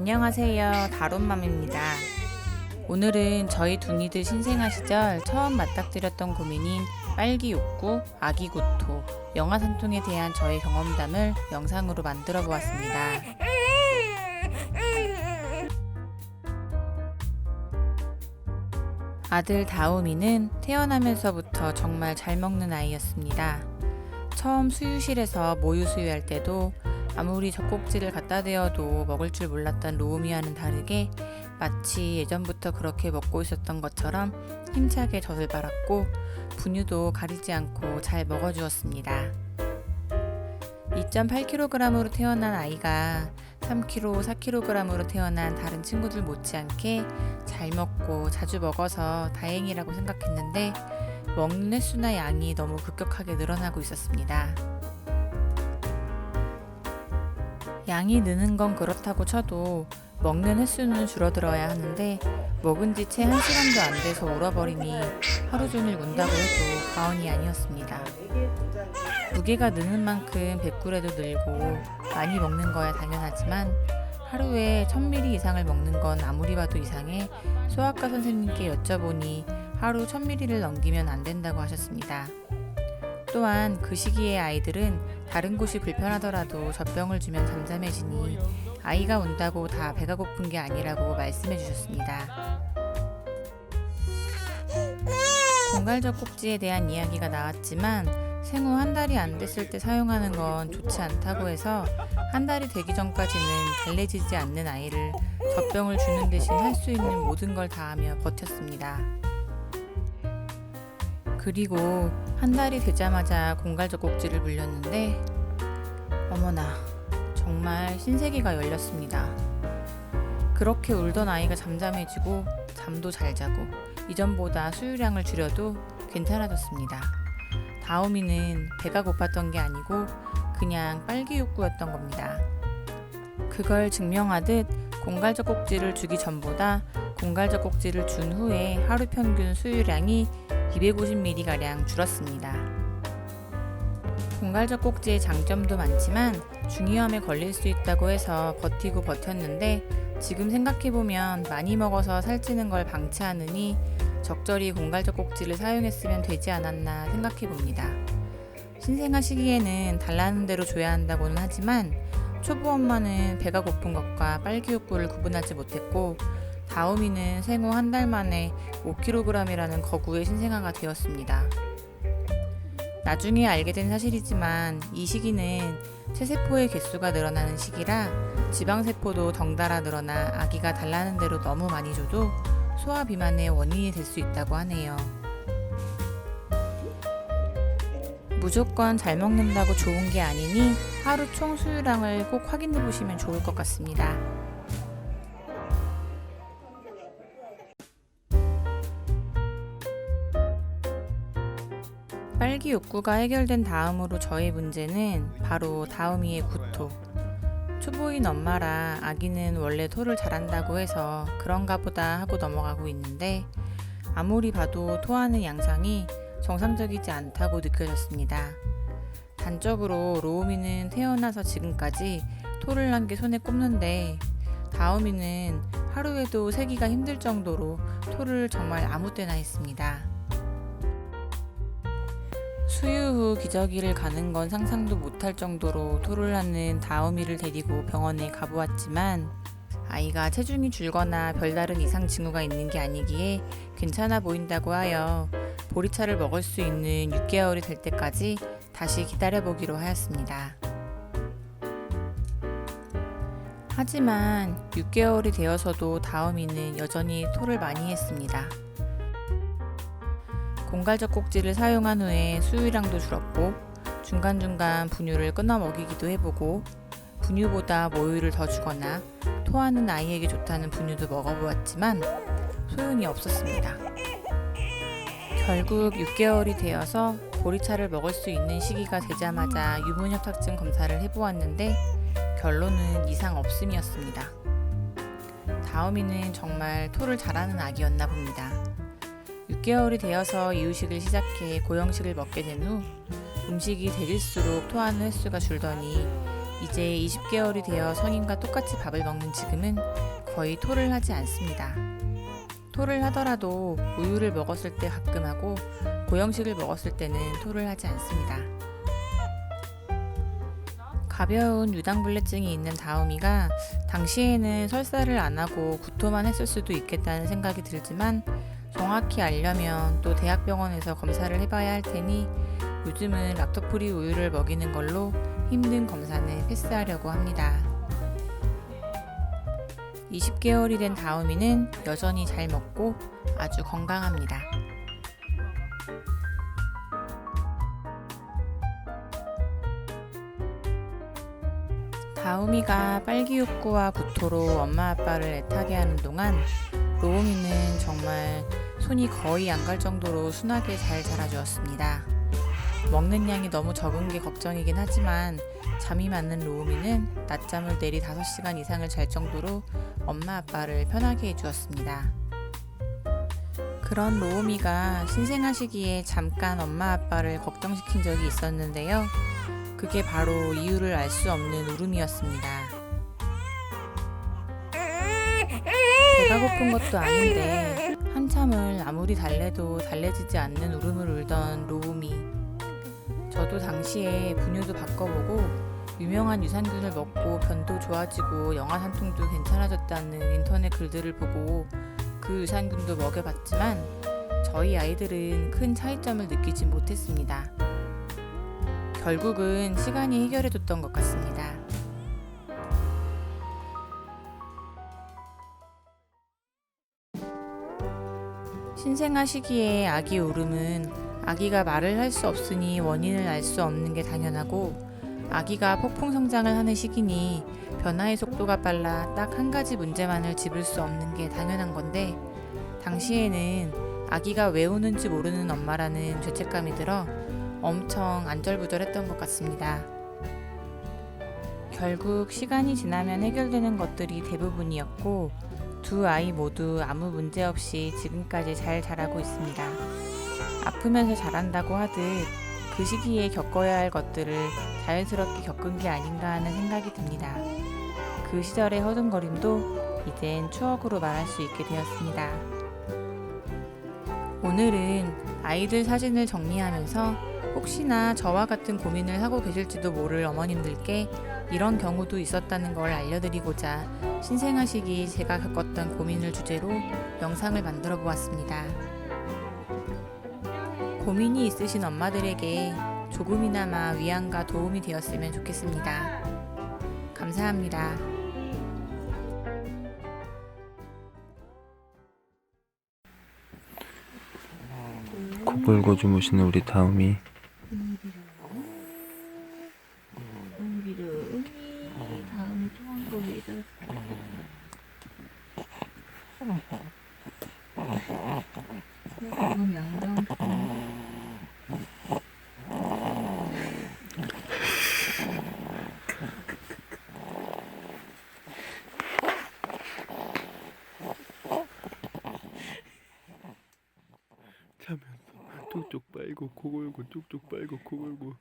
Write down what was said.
안녕하세요. 다론맘입니다. 오늘은 저희 둥이들 신생아 시절 처음 맞닥뜨렸던 고민인 빨기 욕구, 아기 구토, 영아 산통에 대한 저의 경험담을 영상으로 만들어 보았습니다. 아들 다우미는 태어나면서부터 정말 잘 먹는 아이였습니다. 처음 수유실에서 모유 수유할 때도 아무리 젖꼭지를 갖다 대어도 먹을 줄 몰랐던 로우미와는 다르게 마치 예전부터 그렇게 먹고 있었던 것처럼 힘차게 젖을 빨았고 분유도 가리지 않고 잘 먹어주었습니다. 2.8kg으로 태어난 아이가 3kg, 4kg으로 태어난 다른 친구들 못지않게 잘 먹고 자주 먹어서 다행이라고 생각했는데 먹는 횟수나 양이 너무 급격하게 늘어나고 있었습니다. 양이 느는 건 그렇다고 쳐도 먹는 횟수는 줄어들어야 하는데 먹은 지 채 한 시간도 안 돼서 울어버리니 하루 종일 운다고 해도 과언이 아니었습니다. 무게가 느는 만큼 배꿀에도 늘고 많이 먹는 거야 당연하지만 하루에 1000ml 이상을 먹는 건 아무리 봐도 이상해 소아과 선생님께 여쭤보니 하루 1000ml를 넘기면 안 된다고 하셨습니다. 또한 그 시기의 아이들은 다른 곳이 불편하더라도 젖병을 주면 잠잠해지니 아이가 운다고 다 배가 고픈 게 아니라고 말씀해 주셨습니다. 공갈적 꼭지에 대한 이야기가 나왔지만 생후 한 달이 안 됐을 때 사용하는 건 좋지 않다고 해서 한 달이 되기 전까지는 달래지지 않는 아이를 젖병을 주는 대신 할 수 있는 모든 걸 다하며 버텼습니다. 그리고 한 달이 되자마자 공갈적 꼭지를 물렸는데 어머나 정말 신세계가 열렸습니다. 그렇게 울던 아이가 잠잠해지고 잠도 잘 자고 이전보다 수유량을 줄여도 괜찮아졌습니다. 다오미는 배가 고팠던 게 아니고 그냥 빨기 욕구였던 겁니다. 그걸 증명하듯 공갈적 꼭지를 주기 전보다 공갈적 꼭지를 준 후에 하루 평균 수유량이 250ml가량 줄었습니다. 공갈적 꼭지의 장점도 많지만 중이염에 걸릴 수 있다고 해서 버티고 버텼는데 지금 생각해보면 많이 먹어서 살찌는 걸 방치하느니 적절히 공갈적 꼭지를 사용했으면 되지 않았나 생각해봅니다. 신생아 시기에는 달라는 대로 줘야 한다고는 하지만 초보 엄마는 배가 고픈 것과 빨기 욕구를 구분하지 못했고 다우미는 생후 한 달 만에 5kg이라는 거구의 신생아가 되었습니다. 나중에 알게 된 사실이지만 이 시기는 체세포의 개수가 늘어나는 시기라 지방세포도 덩달아 늘어나 아기가 달라는 대로 너무 많이 줘도 소아 비만의 원인이 될 수 있다고 하네요. 무조건 잘 먹는다고 좋은 게 아니니 하루 총 수유량을 꼭 확인해 보시면 좋을 것 같습니다. 빨기 욕구가 해결된 다음으로 저의 문제는 바로 다음이의 구토. 초보인 엄마라 아기는 원래 토를 잘한다고 해서 그런가 보다 하고 넘어가고 있는데 아무리 봐도 토하는 양상이 정상적이지 않다고 느껴졌습니다. 단적으로 로우미는 태어나서 지금까지 토를 한 게 손에 꼽는데 다우미는 하루에도 세기가 힘들 정도로 토를 정말 아무 때나 했습니다. 수유 후 기저귀를 가는 건 상상도 못할 정도로 토를 하는 다우미를 데리고 병원에 가보았지만 아이가 체중이 줄거나 별다른 이상 징후가 있는 게 아니기에 괜찮아 보인다고 하여 보리차를 먹을 수 있는 6개월이 될 때까지 다시 기다려보기로 하였습니다. 하지만 6개월이 되어서도 다우미는 여전히 토를 많이 했습니다. 공갈적 꼭지를 사용한 후에 수유량도 줄었고 중간중간 분유를 끊어 먹이기도 해보고 분유보다 모유를 더 주거나 토하는 아이에게 좋다는 분유도 먹어보았지만 소용이 없었습니다. 결국 6개월이 되어서 보리차를 먹을 수 있는 시기가 되자마자 유분협착증 검사를 해보았는데 결론은 이상 없음이었습니다. 다음이는 정말 토를 잘하는 아기였나 봅니다. 6개월이 되어서 이유식을 시작해 고형식을 먹게 된 후 음식이 대질수록 토하는 횟수가 줄더니 이제 20개월이 되어 성인과 똑같이 밥을 먹는 지금은 거의 토를 하지 않습니다. 토를 하더라도 우유를 먹었을 때 가끔 하고 고형식을 먹었을 때는 토를 하지 않습니다. 가벼운 유당불내증이 있는 다음이가 당시에는 설사를 안 하고 구토만 했을 수도 있겠다는 생각이 들지만 정확히 알려면 또 대학병원에서 검사를 해봐야 할 테니 요즘은 락토프리 우유를 먹이는 걸로 힘든 검사는 패스하려고 합니다. 20개월이 된 다음이는 여전히 잘 먹고 아주 건강합니다. 다음이가 빨기욕구와 구토로 엄마 아빠를 애타게 하는 동안 로움이는 정말 손이 거의 안 갈 정도로 순하게 잘 자라주었습니다. 먹는 양이 너무 적은 게 걱정이긴 하지만 잠이 많는 로우미는 낮잠을 내리 5시간 이상을 잘 정도로 엄마 아빠를 편하게 해주었습니다. 그런 로우미가 신생아 시기에 잠깐 엄마 아빠를 걱정시킨 적이 있었는데요. 그게 바로 이유를 알 수 없는 울음이었습니다. 배가 고픈 것도 아닌데 한참을 아무리 달래도 달래지지 않는 울음을 울던 로우미. 저도 당시에 분유도 바꿔보고 유명한 유산균을 먹고 변도 좋아지고 영아 산통도 괜찮아졌다는 인터넷 글들을 보고 그 유산균도 먹여봤지만 저희 아이들은 큰 차이점을 느끼지 못했습니다. 결국은 시간이 해결해줬던 것 같습니다. 신생아 시기에 아기 울음은 아기가 말을 할 수 없으니 원인을 알 수 없는 게 당연하고 아기가 폭풍 성장을 하는 시기니 변화의 속도가 빨라 딱 한 가지 문제만을 짚을 수 없는 게 당연한 건데 당시에는 아기가 왜 우는지 모르는 엄마라는 죄책감이 들어 엄청 안절부절했던 것 같습니다. 결국 시간이 지나면 해결되는 것들이 대부분이었고 두 아이 모두 아무 문제 없이 지금까지 잘 자라고 있습니다. 아프면서 자란다고 하듯 그 시기에 겪어야 할 것들을 자연스럽게 겪은 게 아닌가 하는 생각이 듭니다. 그 시절의 허둥거림도 이젠 추억으로 말할 수 있게 되었습니다. 오늘은 아이들 사진을 정리하면서 혹시나 저와 같은 고민을 하고 계실지도 모를 어머님들께 이런 경우도 있었다는 걸 알려드리고자 신생아 시기 제가 겪었던 고민을 주제로 영상을 만들어 보았습니다. 고민이 있으신 엄마들에게 조금이나마 위안과 도움이 되었으면 좋겠습니다. 감사합니다. 코 골고 주무시는 우리 다음이. 은비를 은비 다음. 좋은 쪽쪽 빨고 코 골고 쪽쪽 빨고 코 골고.